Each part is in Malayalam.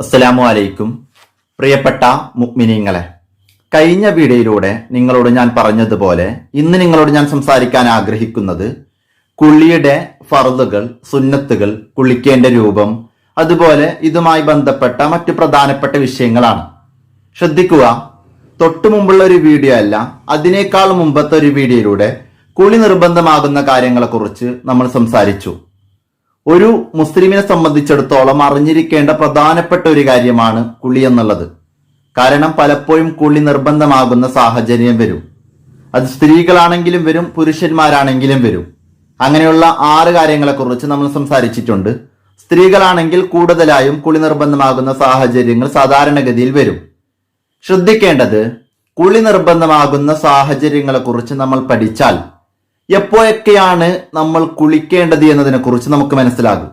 അസ്സലാമു അലൈക്കും പ്രിയപ്പെട്ട മുക്മിനീങ്ങളെ കഴിഞ്ഞ വീഡിയോയിലൂടെ നിങ്ങളോട് ഞാൻ പറഞ്ഞതുപോലെ ഇന്ന് നിങ്ങളോട് ഞാൻ സംസാരിക്കാൻ ആഗ്രഹിക്കുന്നത് കുളിയുടെ ഫറുതുകൾ സുന്നത്തുകൾ കുളിക്കേണ്ട രൂപം അതുപോലെ ഇതുമായി ബന്ധപ്പെട്ട മറ്റു പ്രധാനപ്പെട്ട വിഷയങ്ങളാണ്. ശ്രദ്ധിക്കുക തൊട്ടു മുമ്പുള്ള ഒരു വീഡിയോ അല്ല അതിനേക്കാൾ മുമ്പത്തെ ഒരു വീഡിയോയിലൂടെ കുളി നിർബന്ധമാകുന്ന കാര്യങ്ങളെക്കുറിച്ച് നമ്മൾ സംസാരിച്ചു. ഒരു മുസ്ലിമിനെ സംബന്ധിച്ചിടത്തോളം അറിഞ്ഞിരിക്കേണ്ട പ്രധാനപ്പെട്ട ഒരു കാര്യമാണ് കുളി എന്നുള്ളത്. കാരണം പലപ്പോഴും കുളി നിർബന്ധമാകുന്ന സാഹചര്യം വരും. അത് സ്ത്രീകളാണെങ്കിലും വരും പുരുഷന്മാരാണെങ്കിലും വരും. അങ്ങനെയുള്ള ആറ് കാര്യങ്ങളെക്കുറിച്ച് നമ്മൾ സംസാരിച്ചിട്ടുണ്ട്. സ്ത്രീകളാണെങ്കിൽ കൂടുതലായും കുളി നിർബന്ധമാകുന്ന സാഹചര്യങ്ങൾ സാധാരണഗതിയിൽ വരും. ശ്രദ്ധിക്കേണ്ടത് കുളി നിർബന്ധമാകുന്ന സാഹചര്യങ്ങളെക്കുറിച്ച് നമ്മൾ പഠിച്ചാൽ എപ്പോഴൊക്കെയാണ് നമ്മൾ കുളിക്കേണ്ടത് എന്നതിനെ കുറിച്ച് നമുക്ക് മനസ്സിലാകും.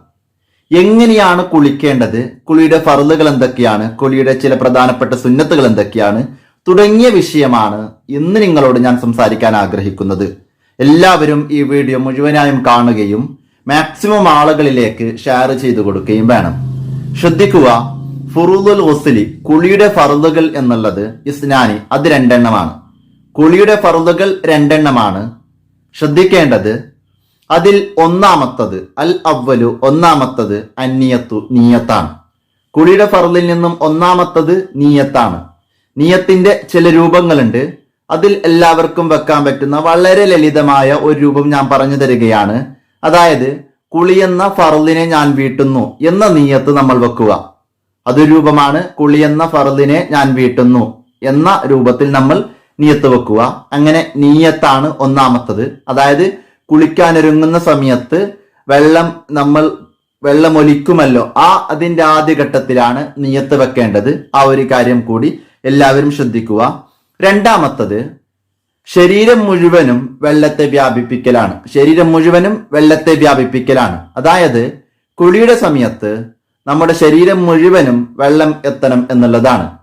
എങ്ങനെയാണ് കുളിക്കേണ്ടത്? കുളിയുടെ ഫറുതുകൾ എന്തൊക്കെയാണ്? കുളിയുടെ ചില പ്രധാനപ്പെട്ട സുന്നത്തുകൾ എന്തൊക്കെയാണ്? തുടങ്ങിയ വിഷയമാണ് ഇന്ന് നിങ്ങളോട് ഞാൻ സംസാരിക്കാൻ ആഗ്രഹിക്കുന്നത്. എല്ലാവരും ഈ വീഡിയോ മുഴുവനായും കാണുകയും മാക്സിമം ആളുകളിലേക്ക് ഷെയർ ചെയ്തു കൊടുക്കുകയും വേണം. ശ്രദ്ധിക്കുക ഫുറുദുൽ ഹുസ്ലി കുളിയുടെ ഫറുതുകൾ എന്നുള്ളത് ഇസ്നാനി അത് രണ്ടെണ്ണമാണ്. കുളിയുടെ ഫറുതുകൾ രണ്ടെണ്ണമാണ്. ശ്രദ്ധിക്കേണ്ടത് അതിൽ ഒന്നാമത്തത് അൽ അവലു ഒന്നാമത്തത് അന്നിയത്തു നീയത്താണ്. കുളിയുടെ ഫറലിൽ നിന്നും ഒന്നാമത്തത് നീയത്താണ്. നീയത്തിന്റെ ചില രൂപങ്ങളുണ്ട്. അതിൽ എല്ലാവർക്കും വെക്കാൻ പറ്റുന്ന വളരെ ലളിതമായ ഒരു രൂപം ഞാൻ പറഞ്ഞു തരികയാണ്. അതായത് കുളി എന്ന ഫറലിനെ ഞാൻ വീട്ടുന്നു എന്ന നീയത്ത് നമ്മൾ വെക്കുക. അതൊരു രൂപമാണ് കുളി എന്ന ഫറലിനെ ഞാൻ വീട്ടുന്നു എന്ന രൂപത്തിൽ നമ്മൾ നീയത്ത് വെക്കുക. അങ്ങനെ നീയത്താണ് ഒന്നാമത്തത്. അതായത് കുളിക്കാനൊരുങ്ങുന്ന സമയത്ത് വെള്ളം നമ്മൾ വെള്ളം ഒലിക്കുമല്ലോ ആ അതിന്റെ ആദ്യഘട്ടത്തിലാണ് നീയത്ത് വെക്കേണ്ടത്. ആ ഒരു കാര്യം കൂടി എല്ലാവരും ശ്രദ്ധിക്കുക. രണ്ടാമത്തത് ശരീരം മുഴുവനും വെള്ളത്തെ വ്യാപിപ്പിക്കലാണ്. ശരീരം മുഴുവനും വെള്ളത്തെ വ്യാപിപ്പിക്കലാണ്. അതായത് കുളിയുടെ സമയത്ത് നമ്മുടെ ശരീരം മുഴുവനും വെള്ളം എത്തണം എന്നുള്ളതാണ്.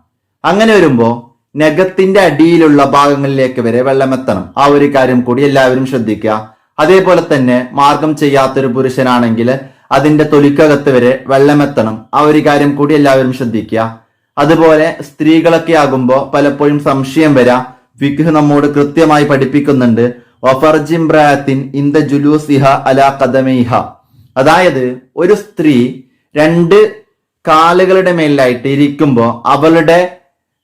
അങ്ങനെ വരുമ്പോ നഖത്തിന്റെ അടിയിലുള്ള ഭാഗങ്ങളിലേക്ക് വരെ വെള്ളമെത്തണം. ആ ഒരു കാര്യം കൂടി എല്ലാവരും ശ്രദ്ധിക്കുക. അതേപോലെ തന്നെ മാർഗം ചെയ്യാത്തൊരു പുരുഷനാണെങ്കിൽ അതിന്റെ തൊലിക്കകത്ത് വരെ വെള്ളമെത്തണം. ആ ഒരു കാര്യം കൂടി എല്ലാവരും ശ്രദ്ധിക്കുക. അതുപോലെ സ്ത്രീകളൊക്കെ ആകുമ്പോൾ പലപ്പോഴും സംശയം വരാം. വിഖ് നമ്മോട് കൃത്യമായി പഠിപ്പിക്കുന്നുണ്ട്. ഒഫർജിംബ്രാത്തിൻ ദ ജുലൂസിഹ അല കദമൈഹ അതായത് ഒരു സ്ത്രീ രണ്ട് കാലുകളുടെ മേലായിട്ട് ഇരിക്കുമ്പോൾ അവളുടെ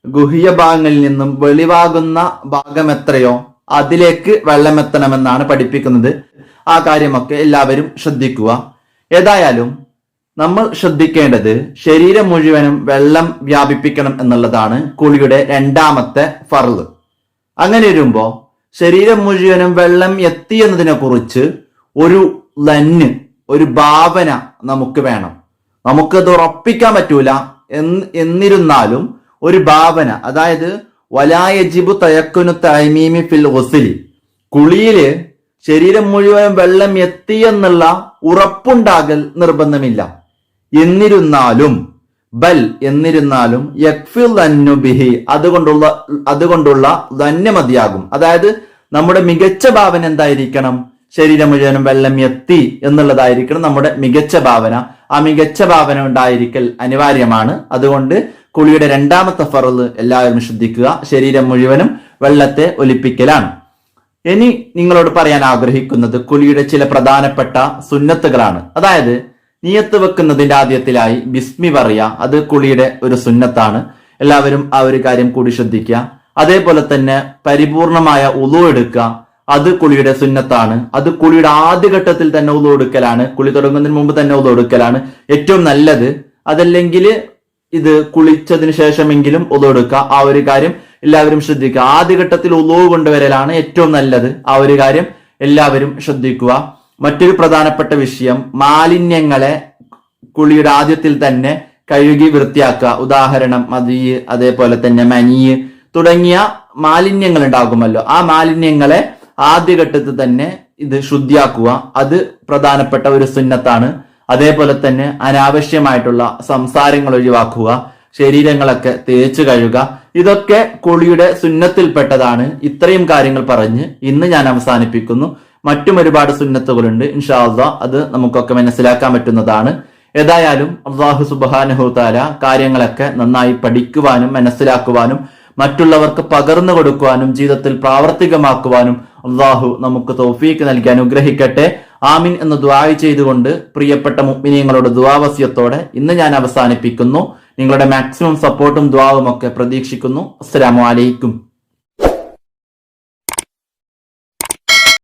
ഗുഹ്യ ഭാഗങ്ങളിൽ നിന്നും വെളിവാകുന്ന ഭാഗം എത്രയോ അതിലേക്ക് വെള്ളമെത്തണമെന്നാണ് പഠിപ്പിക്കുന്നത്. ആ കാര്യമൊക്കെ എല്ലാവരും ശ്രദ്ധിക്കുക. ഏതായാലും നമ്മൾ ശ്രദ്ധിക്കേണ്ടത് ശരീരം മുഴുവനും വെള്ളം വ്യാപിപ്പിക്കണം എന്നുള്ളതാണ് കുളിയുടെ രണ്ടാമത്തെ ഫറൽ അങ്ങനെ വരുമ്പോ ശരീരം മുഴുവനും വെള്ളം എത്തി എന്നതിനെ കുറിച്ച് ഒരു ലന്ന് ഒരു ഭാവന നമുക്ക് വേണം. നമുക്കത് ഉറപ്പിക്കാൻ പറ്റൂല എന്നിരുന്നാലും ഒരു ഭാവന. അതായത് വലായജിബു തയക്കുനു തൈമീമി ഫിൽ ഒസിലി കുളിയിൽ ശരീരം മുഴുവൻ വെള്ളം എത്തി എന്നുള്ള ഉറപ്പുണ്ടാകൽ നിർബന്ധമില്ല. എന്നിരുന്നാലും ബൽ എന്നിരുന്നാലും യക്ഫിൽ ബിഹി അതുകൊണ്ടുള്ള അതുകൊണ്ടുള്ള ധന്യ മതിയാകും. അതായത് നമ്മുടെ മികച്ച ഭാവന എന്തായിരിക്കണം? ശരീരം മുഴുവനും വെള്ളം എത്തി എന്നുള്ളതായിരിക്കണം നമ്മുടെ മികച്ച ഭാവന. ആ മികച്ച ഭാവന ഉണ്ടായിരിക്കൽ അനിവാര്യമാണ്. അതുകൊണ്ട് കുളിയുടെ രണ്ടാമത്തെ ഫറൽ എല്ലാവരും ശ്രദ്ധിക്കുക. ശരീരം മുഴുവനും വെള്ളത്തെ ഒലിപ്പിക്കലാണ്. ഇനി നിങ്ങളോട് പറയാൻ ആഗ്രഹിക്കുന്നത് കുളിയുടെ ചില പ്രധാനപ്പെട്ട സുന്നത്തുകളാണ്. അതായത് നിയത്ത് വെക്കുന്നതിന്റെ ആദ്യത്തിലായി ബിസ്മി പറയുക. അത് കുളിയുടെ ഒരു സുന്നത്താണ്. എല്ലാവരും ആ ഒരു കാര്യം കൂടി ശ്രദ്ധിക്കുക. അതേപോലെ തന്നെ പരിപൂർണമായ ഉളു എടുക്കുക. അത് കുളിയുടെ സുന്നത്താണ്. അത് കുളിയുടെ ആദ്യഘട്ടത്തിൽ തന്നെ ഉളു എടുക്കലാണ്. കുളി തുടങ്ങുന്നതിന് മുമ്പ് തന്നെ ഉളു എടുക്കലാണ്. ഏറ്റവും നല്ലത്. അതല്ലെങ്കിൽ ഇത് കുളിച്ചതിന് ശേഷമെങ്കിലും ഉളു എടുക്കുക. ആ ഒരു കാര്യം എല്ലാവരും ശ്രദ്ധിക്കുക. ആദ്യഘട്ടത്തിൽ ഉളു കൊണ്ടുവരലാണ് ഏറ്റവും നല്ലത്. ആ ഒരു കാര്യം എല്ലാവരും ശ്രദ്ധിക്കുക. മറ്റൊരു പ്രധാനപ്പെട്ട വിഷയം മാലിന്യങ്ങളെ കുളിയുടെ ആദ്യത്തിൽ തന്നെ കഴുകി വൃത്തിയാക്കുക. ഉദാഹരണം മതിയ് അതേപോലെ തന്നെ മനിയ് തുടങ്ങിയ മാലിന്യങ്ങൾ ഉണ്ടാകുമല്ലോ. ആ മാലിന്യങ്ങളെ ആദ്യഘട്ടത്തിൽ തന്നെ ഇത് ശുദ്ധിയാക്കുക. അത് പ്രധാനപ്പെട്ട ഒരു സുന്നത്താണ്. അതേപോലെ തന്നെ അനാവശ്യമായിട്ടുള്ള സംസാരങ്ങൾ ഒഴിവാക്കുക ശരീരങ്ങളൊക്കെ തേച്ച് കഴുകുക. ഇതൊക്കെ കുളിയുടെ സുന്നത്തിൽപ്പെട്ടതാണ്. ഇത്രയും കാര്യങ്ങൾ പറഞ്ഞ് ഇന്ന് ഞാൻ അവസാനിപ്പിക്കുന്നു. മറ്റും ഒരുപാട് സുന്നത്തുകളുണ്ട്. ഇൻഷാല്ല അത് നമുക്കൊക്കെ മനസ്സിലാക്കാൻ പറ്റുന്നതാണ്. ഏതായാലും അള്ളാഹു സുബാനുഹു താല കാര്യങ്ങളൊക്കെ നന്നായി പഠിക്കുവാനും മനസ്സിലാക്കുവാനും മറ്റുള്ളവർക്ക് പകർന്നു കൊടുക്കുവാനും ജീവിതത്തിൽ പ്രാവർത്തികമാക്കുവാനും അള്ളാഹു നമുക്ക് തോഫീക്ക് നൽകി അനുഗ്രഹിക്കട്ടെ. ആമിൻ എന്ന് ദ്വാ ചെയ്തുകൊണ്ട് പ്രിയപ്പെട്ട മുഗ്മിനിയങ്ങളുടെ ദ്വാവസ്യത്തോടെ ഇന്ന് ഞാൻ അവസാനിപ്പിക്കുന്നു. നിങ്ങളുടെ മാക്സിമം സപ്പോർട്ടും ദ്വാവും ഒക്കെ പ്രതീക്ഷിക്കുന്നു. അസ്സലാമു അലൈക്കും.